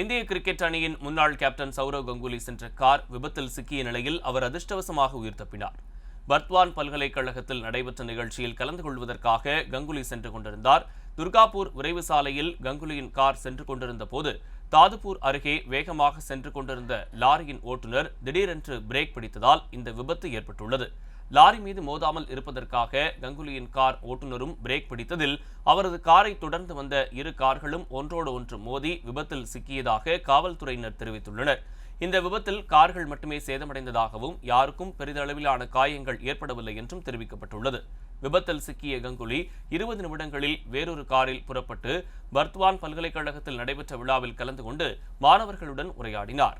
இந்திய கிரிக்கெட் அணியின் முன்னாள் கேப்டன் சௌரவ் கங்குலி சென்ற கார் விபத்தில் சிக்கிய நிலையில் அவர் அதிர்ஷ்டவசமாக உயிர் தப்பினார். பர்த்வான் பல்கலைக்கழகத்தில் நடைபெற்ற நிகழ்ச்சியில் கலந்து கொள்வதற்காக கங்குலி சென்று கொண்டிருந்தார். துர்காபூர் விரைவு சாலையில் கங்குலியின் கார் சென்று கொண்டிருந்த போது தாதுப்பூர் அருகே வேகமாக சென்று கொண்டிருந்த லாரியின் ஓட்டுநர் திடீரென்று பிரேக் பிடித்ததால் இந்த விபத்து ஏற்பட்டுள்ளது. லாரி மீது மோதாமல் இருப்பதற்காக கங்குலியின் கார் ஓட்டுநரும் பிரேக் பிடித்ததில் அவரது காரை தொடர்ந்து வந்த இரு கார்களும் ஒன்றோடு ஒன்று மோதி விபத்தில் சிக்கியதாக காவல்துறையினர் தெரிவித்துள்ளனர். இந்த விபத்தில் கார்கள் மட்டுமே சேதமடைந்ததாகவும் யாருக்கும் பெரிதளவிலான காயங்கள் ஏற்படவில்லை என்றும் தெரிவிக்கப்பட்டுள்ளது. விபத்தில் சிக்கிய கங்குலி இருபது நிமிடங்களில் வேறொரு காரில் புறப்பட்டு பர்த்வான் பல்கலைக்கழகத்தில் நடைபெற்ற விழாவில் கலந்து கொண்டு மாணவர்களுடன் உரையாடினார்.